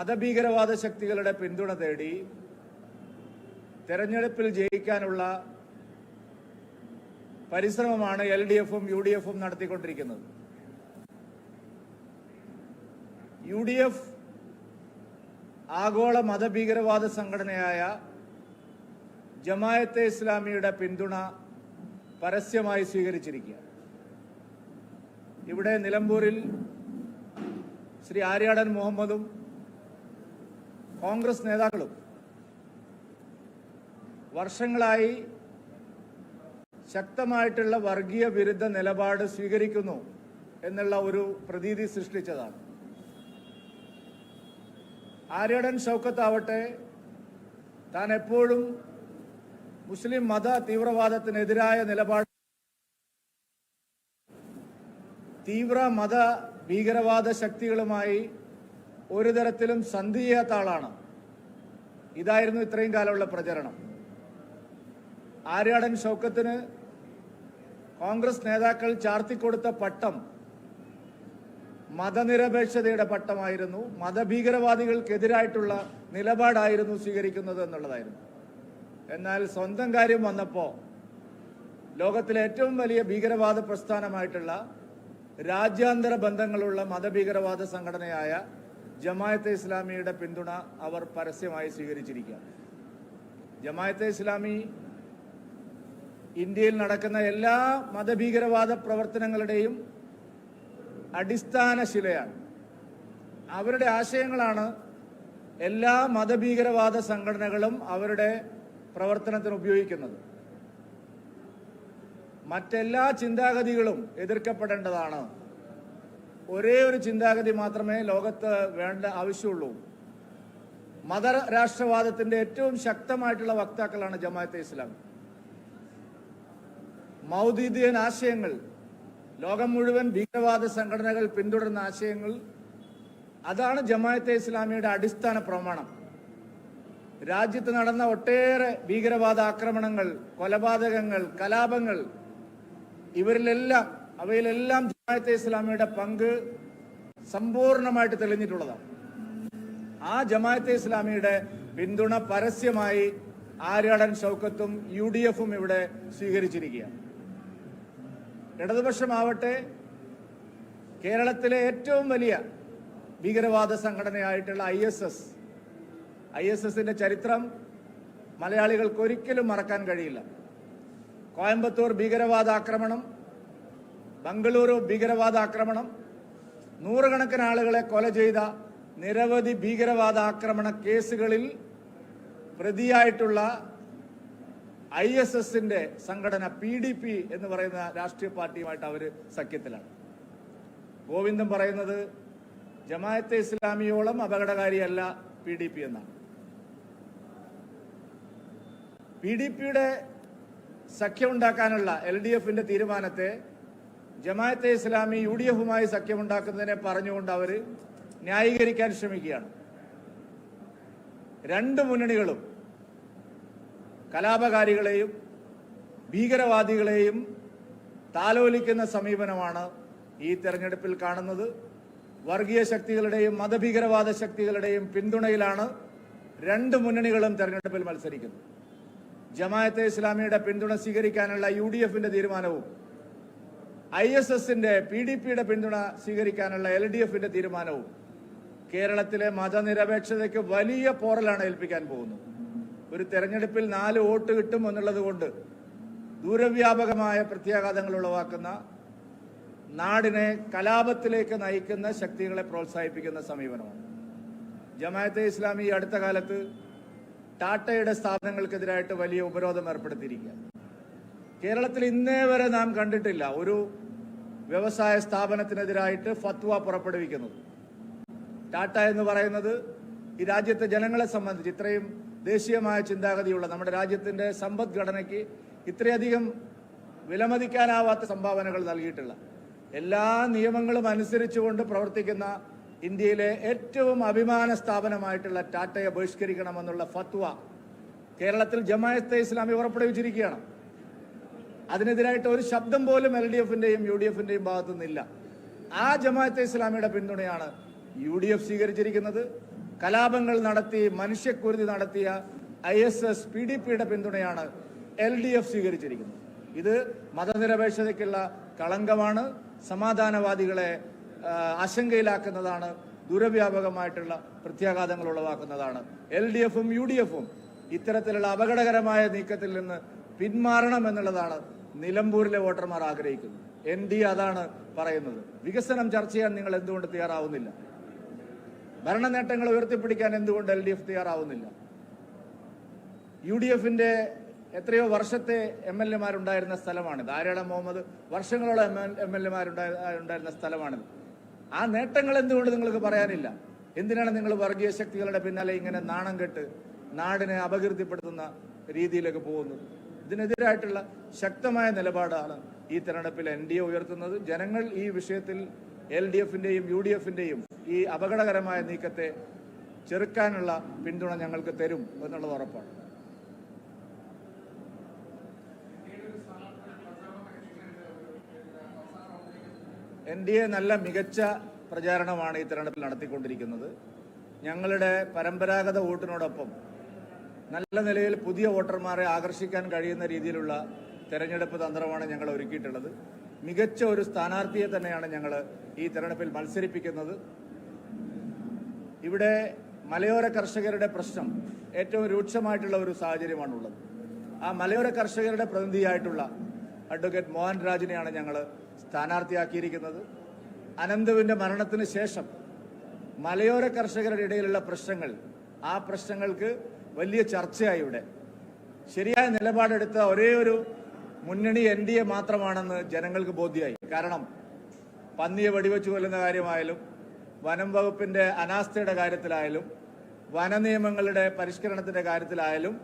മതഭീകരവാദ ശക്തികളുടെ പിന്തുണ തേടി തെരഞ്ഞെടുപ്പിൽ ജയിക്കാനുള്ള പരിശ്രമമാണ് എൽ ഡി എഫും യു ഡി എഫും നടത്തിക്കൊണ്ടിരിക്കുന്നത്. യു ഡി എഫ് ആഗോള മതഭീകരവാദ സംഘടനയായ ജമായത്തെ ഇസ്ലാമിയുടെ പിന്തുണ പരസ്യമായി സ്വീകരിച്ചിരിക്കുക ഇവിടെ നിലമ്പൂരിൽ ശ്രീ ആര്യാടൻ മുഹമ്മദും കോൺഗ്രസ് നേതാക്കളും വർഷങ്ങളായി ശക്തമായിട്ടുള്ള വർഗീയ വിരുദ്ധ നിലപാട് സ്വീകരിക്കുന്നു എന്നുള്ള ഒരു പ്രതീതി സൃഷ്ടിച്ചതാണ്. ആര്യടൻ ഷൗക്കത്താവട്ടെ താൻ എപ്പോഴും മുസ്ലിം മത തീവ്രവാദത്തിനെതിരായ നിലപാട് തീവ്ര മത ഭീകരവാദ ശക്തികളുമായി ഒരു തരത്തിലും സന്ധി ചെയ്യാത്ത ആളാണ്. ഇതായിരുന്നു ഇത്രയും കാലമുള്ള പ്രചരണം. ആര്യാടൻ ഷൗക്കത്തിന് കോൺഗ്രസ് നേതാക്കൾ ചാർത്തിക്കൊടുത്ത പട്ടം മതനിരപേക്ഷതയുടെ പട്ടമായിരുന്നു. മതഭീകരവാദികൾക്കെതിരായിട്ടുള്ള നിലപാടായിരുന്നു സ്വീകരിക്കുന്നത് എന്നുള്ളതായിരുന്നു. എന്നാൽ സ്വന്തം കാര്യം വന്നപ്പോൾ ലോകത്തിലെ ഏറ്റവും വലിയ ഭീകരവാദ പ്രസ്ഥാനമായിട്ടുള്ള രാജ്യാന്തര ബന്ധങ്ങളുള്ള മതഭീകരവാദ സംഘടനയായ ജമായത്തെ ഇസ്ലാമിയുടെ പിന്തുണ അവർ പരസ്യമായി സ്വീകരിച്ചിരിക്കുക. ജമായത്തെ ഇസ്ലാമി ഇന്ത്യയിൽ നടക്കുന്ന എല്ലാ മതഭീകരവാദ പ്രവർത്തനങ്ങളുടെയും അടിസ്ഥാന ശിലയാണ്. അവരുടെ ആശയങ്ങളാണ് എല്ലാ മതഭീകരവാദ സംഘടനകളും അവരുടെ പ്രവർത്തനത്തിന് ഉപയോഗിക്കുന്നത്. മറ്റെല്ലാ ചിന്താഗതികളും എതിർക്കപ്പെടേണ്ടതാണ്. ഒരേ ഒരു ചിന്താഗതി മാത്രമേ ലോകത്ത് വേണ്ട ആവശ്യമുള്ളൂ. മതരാഷ്ട്രവാദത്തിന്റെ ഏറ്റവും ശക്തമായിട്ടുള്ള വക്താക്കളാണ് ജമാഅത്തെ ഇസ്ലാം. മൗദീദിയൻ ആശയങ്ങൾ ലോകം മുഴുവൻ ഭീകരവാദ സംഘടനകൾ പിന്തുടരുന്ന ആശയങ്ങൾ അതാണ് ജമാഅത്തെ ഇസ്ലാമിയുടെ അടിസ്ഥാന പ്രമാണം. രാജ്യത്ത് നടന്ന ഒട്ടേറെ ഭീകരവാദ ആക്രമണങ്ങൾ കൊലപാതകങ്ങൾ കലാപങ്ങൾ ഇവരിലെല്ലാം അവയിലെല്ലാം ജമാഅത്തെ ഇസ്ലാമിയുടെ പങ്ക് സമ്പൂർണമായിട്ട് തെളിഞ്ഞിട്ടുള്ളതാണ്. ആ ജമാഅത്തെ ഇസ്ലാമിയുടെ പിന്തുണ പരസ്യമായി ആര്യാടൻ ഷൗക്കത്തും യു ഡി എഫും ഇവിടെ സ്വീകരിച്ചിരിക്കുകയാണ്. ഇടതുപക്ഷമാവട്ടെ കേരളത്തിലെ ഏറ്റവും വലിയ ഭീകരവാദ സംഘടനയായിട്ടുള്ള I S S I S എസിന്റെ ചരിത്രം മലയാളികൾക്ക് ഒരിക്കലും മറക്കാൻ കഴിയില്ല. കോയമ്പത്തൂർ ഭീകരവാദ ആക്രമണം ബംഗളൂരു ഭീകരവാദ ആക്രമണം. നൂറുകണക്കിന് ആളുകളെ കൊല ചെയ്ത നിരവധി ഭീകരവാദ ആക്രമണ കേസുകളിൽ പ്രതിയായിട്ടുള്ള ഐ എസ് എസിന്റെ സംഘടന പി ഡി പി എന്ന് പറയുന്ന രാഷ്ട്രീയ പാർട്ടിയുമായിട്ട് അവർ സഖ്യത്തിലാണ്. ഗോവിന്ദൻ പറയുന്നത് ജമാഅത്തെ ഇസ്ലാമിയോളം അപകടകാരിയല്ല പി ഡി പി എന്നാണ്. പി ഡി പിയുടെ സഖ്യമുണ്ടാക്കാനുള്ള എൽ ഡി എഫിന്റെ തീരുമാനത്തെ ജമാഅത്തെ ഇസ്ലാമി യു ഡി എഫുമായി സഖ്യമുണ്ടാക്കുന്നതിനെ പറഞ്ഞുകൊണ്ട് അവർ ന്യായീകരിക്കാൻ ശ്രമിക്കുകയാണ്. രണ്ട് മുന്നണികളും കലാപകാരികളെയും ഭീകരവാദികളെയും താലോലിക്കുന്ന സമീപനമാണ് ഈ തെരഞ്ഞെടുപ്പിൽ കാണുന്നത്. വർഗീയ ശക്തികളുടെയും മതഭീകരവാദ ശക്തികളുടെയും പിന്തുണയിലാണ് രണ്ട് മുന്നണികളും തെരഞ്ഞെടുപ്പിൽ മത്സരിക്കുന്നത്. ജമാഅത്തെ ഇസ്ലാമിയുടെ പിന്തുണ സ്വീകരിക്കാനുള്ള യു ഡി എഫിന്റെ തീരുമാനവും ഐ എസ് എസിന്റെ പി ഡി പിയുടെ പിന്തുണ സ്വീകരിക്കാനുള്ള എൽ ഡി എഫിന്റെ തീരുമാനവും കേരളത്തിലെ മതനിരപേക്ഷതയ്ക്ക് വലിയ പോറലാണ് ഏൽപ്പിക്കാൻ പോകുന്നത്. ഒരു തെരഞ്ഞെടുപ്പിൽ നാല് വോട്ട് കിട്ടും എന്നുള്ളത് കൊണ്ട് ദൂരവ്യാപകമായ പ്രത്യാഘാതങ്ങൾ ഉളവാക്കുന്ന നാടിനെ കലാപത്തിലേക്ക് നയിക്കുന്ന ശക്തികളെ പ്രോത്സാഹിപ്പിക്കുന്ന സമീപനമാണ്. ജമാഅത്തെ ഇസ്ലാമി അടുത്ത കാലത്ത് ടാറ്റയുടെ സ്ഥാപനങ്ങൾക്കെതിരായിട്ട് വലിയ ഉപരോധം ഏർപ്പെടുത്തിയിരിക്കുക കേരളത്തിൽ ഇന്നേ വരെ നാം കണ്ടിട്ടില്ല ഒരു വ്യവസായ സ്ഥാപനത്തിനെതിരായിട്ട് ഫത്വ പുറപ്പെടുവിക്കുന്നത്. ടാറ്റ എന്ന് പറയുന്നത് ഈ രാജ്യത്തെ ജനങ്ങളെ സംബന്ധിച്ച് ഇത്രയും ദേശീയമായ ചിന്താഗതിയുള്ള നമ്മുടെ രാജ്യത്തിന്റെ സമ്പദ്ഘടനയ്ക്ക് ഇത്രയധികം വിലമതിക്കാനാവാത്ത സംഭാവനകൾ നൽകിയിട്ടുള്ള എല്ലാ നിയമങ്ങളും അനുസരിച്ചുകൊണ്ട് പ്രവർത്തിക്കുന്ന ഇന്ത്യയിലെ ഏറ്റവും അഭിമാന സ്ഥാപനമായിട്ടുള്ള ടാറ്റയെ ബഹിഷ്കരിക്കണമെന്നുള്ള ഫത്വ കേരളത്തിൽ ജമായത്തെ ഇസ്ലാമി പുറപ്പെടുവിച്ചിരിക്കുകയാണ്. അതിനെതിരായിട്ട് ഒരു ശബ്ദം പോലും എൽ ഡി എഫിന്റെയും യു ഡി എഫിന്റെയും ഭാഗത്തു നിന്നില്ല ആ ജമാഅത്തെ ഇസ്ലാമിയുടെ പിന്തുണയാണ് യു ഡി എഫ് സ്വീകരിച്ചിരിക്കുന്നത്. കലാപങ്ങൾ നടത്തി മനുഷ്യക്കുരുതി നടത്തിയ I S S P D പിയുടെ പിന്തുണയാണ് എൽ ഡി എഫ് സ്വീകരിച്ചിരിക്കുന്നത്. ഇത് മതനിരപേക്ഷതയ്ക്കുള്ള കളങ്കമാണ്. സമാധാനവാദികളെ ആശങ്കയിലാക്കുന്നതാണ് ദുരവ്യാപകമായിട്ടുള്ള പ്രത്യാഘാതങ്ങൾ ഉളവാക്കുന്നതാണ് എൽ ഡി എഫും യു ഡി എഫും. ഇത്തരത്തിലുള്ള അപകടകരമായ നീക്കത്തിൽ നിന്ന് പിന്മാറണം എന്നുള്ളതാണ് നിലമ്പൂരിലെ വോട്ടർമാർ ആഗ്രഹിക്കുന്നത് എൻ ഡി അതാണ് പറയുന്നത്. വികസനം ചർച്ച ചെയ്യാൻ നിങ്ങൾ എന്തുകൊണ്ട് തയ്യാറാവുന്നില്ല? ഭരണ നേട്ടങ്ങൾ ഉയർത്തിപ്പിടിക്കാൻ എന്തുകൊണ്ട് എൽ ഡി എഫ് തയ്യാറാവുന്നില്ല? യു ഡി എഫിന്റെ എത്രയോ വർഷത്തെ എം എൽ എമാരുണ്ടായിരുന്ന സ്ഥലമാണ് ധാരാളം മുഹമ്മദ് വർഷങ്ങളോളം എം എൽ എമാരുണ്ടായിരുന്ന സ്ഥലമാണിത്. ആ നേട്ടങ്ങൾ എന്തുകൊണ്ട് നിങ്ങൾക്ക് പറയാനില്ല? എന്തിനാണ് നിങ്ങൾ വർഗീയ ശക്തികളുടെ പിന്നാലെ ഇങ്ങനെ നാണം കെട്ട് നാടിനെ അപകീർത്തിപ്പെടുത്തുന്ന രീതിയിലേക്ക് പോകുന്നത്? ഇതിനെതിരായിട്ടുള്ള ശക്തമായ നിലപാടാണ് ഈ തെരഞ്ഞെടുപ്പിൽ എൻ ഡി എ ഉയർത്തുന്നത്. ജനങ്ങൾ ഈ വിഷയത്തിൽ എൽ ഡി എഫിന്റെയും യു ഡി എഫിന്റെയും ഈ അപകടകരമായ നീക്കത്തെ ചെറുക്കാനുള്ള പിന്തുണ ഞങ്ങൾക്ക് തരും എന്നുള്ളത് ഉറപ്പാണ്. എൻ ഡി എ നല്ല മികച്ച പ്രചാരണമാണ് ഈ തെരഞ്ഞെടുപ്പിൽ നടത്തിക്കൊണ്ടിരിക്കുന്നത്. ഞങ്ങളുടെ പരമ്പരാഗത വോട്ടിനോടൊപ്പം നല്ല നിലയിൽ പുതിയ വോട്ടർമാരെ ആകർഷിക്കാൻ കഴിയുന്ന രീതിയിലുള്ള തെരഞ്ഞെടുപ്പ് തന്ത്രമാണ് ഞങ്ങൾ ഒരുക്കിയിട്ടുള്ളത്. മികച്ച ഒരു സ്ഥാനാർത്ഥിയെ തന്നെയാണ് ഞങ്ങൾ ഈ തെരഞ്ഞെടുപ്പിൽ മത്സരിപ്പിക്കുന്നത്. ഇവിടെ മലയോര കർഷകരുടെ പ്രശ്നം ഏറ്റവും രൂക്ഷമായിട്ടുള്ള ഒരു സാഹചര്യമാണുള്ളത്. ആ മലയോര കർഷകരുടെ പ്രതിനിധിയായിട്ടുള്ള അഡ്വക്കേറ്റ് മോഹൻ രാജിനെയാണ് ഞങ്ങൾ സ്ഥാനാർത്ഥിയാക്കിയിരിക്കുന്നത്. അനന്തുവിന്റെ മരണത്തിന് ശേഷം മലയോര കർഷകരുടെ ഇടയിലുള്ള പ്രശ്നങ്ങൾ ആ പ്രശ്നങ്ങൾക്ക് വലിയ ചർച്ചയായി ഇവിടെ. ശരിയായ നിലപാടെടുത്ത ഒരേ ഒരു മുന്നണി എൻ ഡി എ മാത്രമാണെന്ന് ജനങ്ങൾക്ക് ബോധ്യമായി കാരണം പന്നിയെ വെടിവെച്ചു കൊല്ലുന്ന കാര്യമായാലും വനം വകുപ്പിന്റെ അനാസ്ഥയുടെ കാര്യത്തിലായാലും വനനിയമങ്ങളുടെ പരിഷ്കരണത്തിന്റെ കാര്യത്തിലായാലും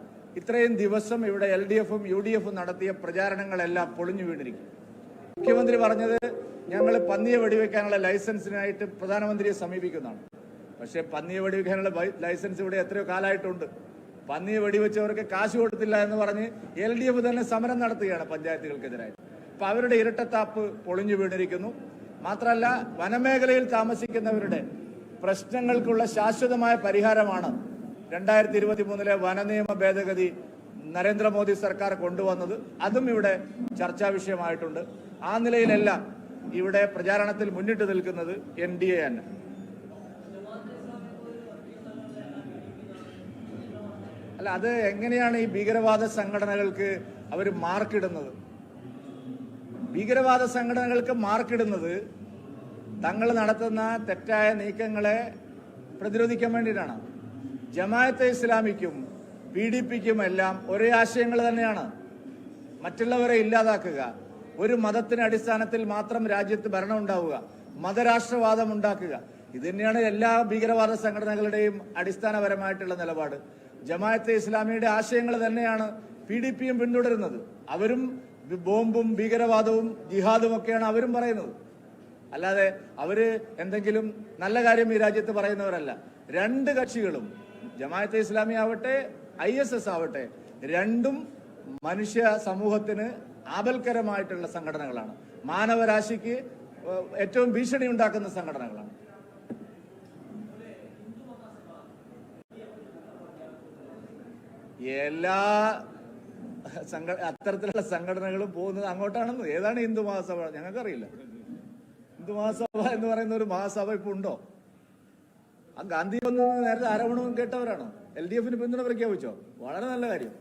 ഇത്രയും ദിവസം ഇവിടെ എൽ ഡി എഫും യു ഡി എഫും നടത്തിയ പ്രചാരണങ്ങളെല്ലാം പൊളിഞ്ഞു വീണിരിക്കും. മുഖ്യമന്ത്രി പറഞ്ഞത് ഞങ്ങൾ പന്നിയെ വെടിവെക്കാനുള്ള ലൈസൻസിനായിട്ട് പ്രധാനമന്ത്രിയെ സമീപിക്കുന്നതാണ്. പക്ഷേ പന്നിയെ വെടിവെക്കാനുള്ള ലൈസൻസ് ഇവിടെ എത്രയോ കാലമായിട്ടുണ്ട്. പന്നിയെ വെടിവെച്ചവർക്ക് കാശ് കൊടുത്തില്ല എന്ന് പറഞ്ഞ് എൽ ഡി എഫ് തന്നെ സമരം നടത്തുകയാണ് പഞ്ചായത്തുകൾക്കെതിരായി അപ്പൊ അവരുടെ ഇരട്ടത്താപ്പ് പൊളിഞ്ഞു വീണിരിക്കുന്നു. മാത്രമല്ല വനമേഖലയിൽ താമസിക്കുന്നവരുടെ പ്രശ്നങ്ങൾക്കുള്ള ശാശ്വതമായ പരിഹാരമാണ് രണ്ടായിരത്തി ഇരുപത്തി മൂന്നിലെ വനനിയമ ഭേദഗതി നരേന്ദ്രമോദി സർക്കാർ കൊണ്ടുവന്നത്. അതും ഇവിടെ ചർച്ചാ വിഷയമായിട്ടുണ്ട്. ആ നിലയിലെല്ലാം ഇവിടെ പ്രചാരണത്തിൽ മുന്നിട്ട് നിൽക്കുന്നത് എൻ ഡി എ തന്നെ. അല്ല അത് എങ്ങനെയാണ് ഈ ഭീകരവാദ സംഘടനകൾക്ക് അവർ മാർക്കിടുന്നത്? ഭീകരവാദ സംഘടനകൾക്ക് മാർക്കിടുന്നത് തങ്ങൾ നടത്തുന്ന തെറ്റായ നീക്കങ്ങളെ പ്രതിരോധിക്കാൻ വേണ്ടിയിട്ടാണ്. ജമായത്തെ ഇസ്ലാമിക്കും പി ഡി പിക്കും എല്ലാം ഒരേ ആശയങ്ങൾ തന്നെയാണ്. മറ്റുള്ളവരെ ഇല്ലാതാക്കുക ഒരു മതത്തിന് അടിസ്ഥാനത്തിൽ മാത്രം രാജ്യത്ത് ഭരണം ഉണ്ടാവുക മതരാഷ്ട്രവാദം ഉണ്ടാക്കുക. ഇത് തന്നെയാണ് എല്ലാ ഭീകരവാദ സംഘടനകളുടെയും അടിസ്ഥാനപരമായിട്ടുള്ള നിലപാട്. ജമായത്തെ ഇസ്ലാമിയുടെ ആശയങ്ങൾ തന്നെയാണ് പി ഡി പിയും പിന്തുടരുന്നത്. അവരും ബോംബും ഭീകരവാദവും ജിഹാദും ഒക്കെയാണ് അവരും പറയുന്നത്. അല്ലാതെ അവർ എന്തെങ്കിലും നല്ല കാര്യം ഈ രാജ്യത്ത് പറയുന്നവരല്ല. രണ്ട് കക്ഷികളും ജമാഅത്തെ ഇസ്ലാമി ആവട്ടെ ഐ എസ് എസ് ആവട്ടെ രണ്ടും മനുഷ്യ സമൂഹത്തിന് ആപൽക്കരമായിട്ടുള്ള സംഘടനകളാണ്. മാനവരാശിക്ക് ഏറ്റവും ഭീഷണി ഉണ്ടാക്കുന്ന സംഘടനകളാണ്. എല്ലാ സംഘ അത്തരത്തിലുള്ള സംഘടനകളും പോകുന്നത് അങ്ങോട്ടാണെന്ന്. ഏതാണ് ഹിന്ദു മഹാസഭ? ഞങ്ങൾക്കറിയില്ല. ഹിന്ദു മഹാസഭ എന്ന് പറയുന്ന ഒരു മഹാസഭ ഇപ്പൊ ഉണ്ടോ? ആ ഗാന്ധി വന്നു നേരത്തെ ആരോപണവും കേട്ടവരാണോ? എൽ ഡി എഫിന് പിന്തുണ പ്രഖ്യാപിച്ചോ? വളരെ നല്ല കാര്യം.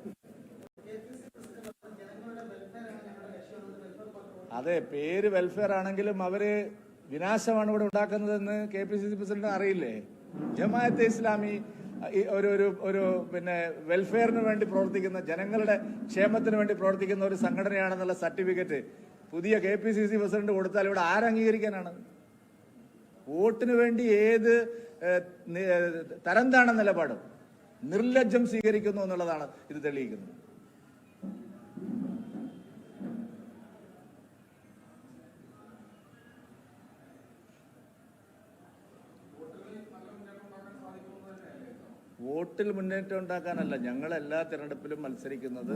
അതെ പേര് വെൽഫെയർ ആണെങ്കിലും അവർ വിനാശമാണ് ഇവിടെ ഉണ്ടാക്കുന്നതെന്ന് K P C C president അറിയില്ലേ? ജമാഅത്തെ ഇസ്ലാമി ഒരു ഒരു ഒരു പിന്നെ വെൽഫെയറിന് വേണ്ടി പ്രവർത്തിക്കുന്ന ജനങ്ങളുടെ ക്ഷേമത്തിന് വേണ്ടി പ്രവർത്തിക്കുന്ന ഒരു സംഘടനയാണെന്നുള്ള സർട്ടിഫിക്കറ്റ് പുതിയ K P C C president കൊടുത്താൽ ഇവിടെ ആരംഗീകരിക്കാനാണ് വോട്ടിന് വേണ്ടി ഏത് തരം താണ നിലപാടും? നിർലജ്ജം സ്വീകരിക്കുന്നു എന്നുള്ളതാണ് ഇത് തെളിയിക്കുന്നത്. വോട്ടിൽ മുന്നേറ്റം ഉണ്ടാക്കാനല്ല. ഞങ്ങൾ എല്ലാ തിരഞ്ഞെടുപ്പിലും മത്സരിക്കുന്നത്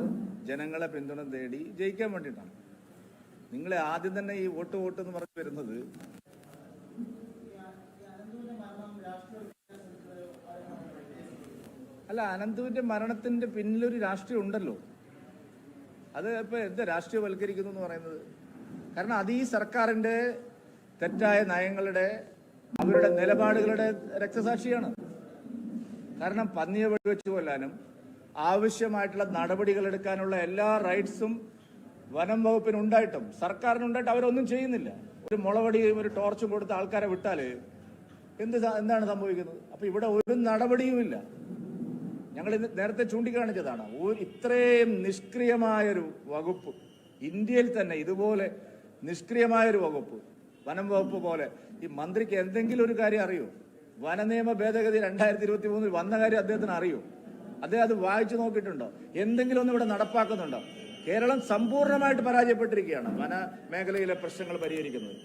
ജനങ്ങളെ പിന്തുണ തേടി ജയിക്കാൻ വേണ്ടിയിട്ടാണ്. നിങ്ങളെ ആദ്യം തന്നെ ഈ വോട്ട് വോട്ട് എന്ന് പറഞ്ഞു വരുന്നത് അല്ല അനന്തുവിന്റെ മരണത്തിന്റെ പിന്നിലൊരു രാഷ്ട്രീയം ഉണ്ടല്ലോ. അത് ഇപ്പൊ എന്താ രാഷ്ട്രീയവൽക്കരിക്കുന്നു എന്ന് പറയുന്നത്? കാരണം അത് ഈ സർക്കാരിന്റെ തെറ്റായ നയങ്ങളുടെ അവരുടെ നിലപാടുകളുടെ രക്തസാക്ഷിയാണ്. കാരണം പന്നിയെ വെടിവെച്ച് കൊല്ലാനും ആവശ്യമായിട്ടുള്ള നടപടികൾ എടുക്കാനുള്ള എല്ലാ റൈറ്റ്സും വനം വകുപ്പിന് ഉണ്ടായിട്ടും സർക്കാരിനുണ്ടായിട്ട് അവരൊന്നും ചെയ്യുന്നില്ല. ഒരു മുളവടിയും ഒരു ടോർച്ചും കൊടുത്ത് ആൾക്കാരെ വിട്ടാൽ എന്ത് എന്താണ് സംഭവിക്കുന്നത്? അപ്പൊ ഇവിടെ ഒരു നടപടിയുമില്ല ഞങ്ങൾ ഇന്ന് നേരത്തെ ചൂണ്ടിക്കാണിച്ചതാണ്. ഒരു ഇത്രയും നിഷ്ക്രിയമായൊരു വകുപ്പ് ഇന്ത്യയിൽ തന്നെ ഇതുപോലെ നിഷ്ക്രിയമായൊരു വകുപ്പ് വനം വകുപ്പ് പോലെ ഈ മന്ത്രിക്ക് എന്തെങ്കിലും ഒരു കാര്യം അറിയോ? വനനിയമ ഭേദഗതി രണ്ടായിരത്തി ഇരുപത്തി മൂന്നിൽ വന്ന കാര്യം അദ്ദേഹത്തിന് അറിയൂ. അദ്ദേഹം അത് വായിച്ചു നോക്കിയിട്ടുണ്ടോ? എന്തെങ്കിലും ഒന്നും ഇവിടെ നടപ്പാക്കുന്നുണ്ടോ? കേരളം സമ്പൂർണമായിട്ട് പരാജയപ്പെട്ടിരിക്കുകയാണ് വന മേഖലയിലെ പ്രശ്നങ്ങൾ പരിഹരിക്കുന്നത്.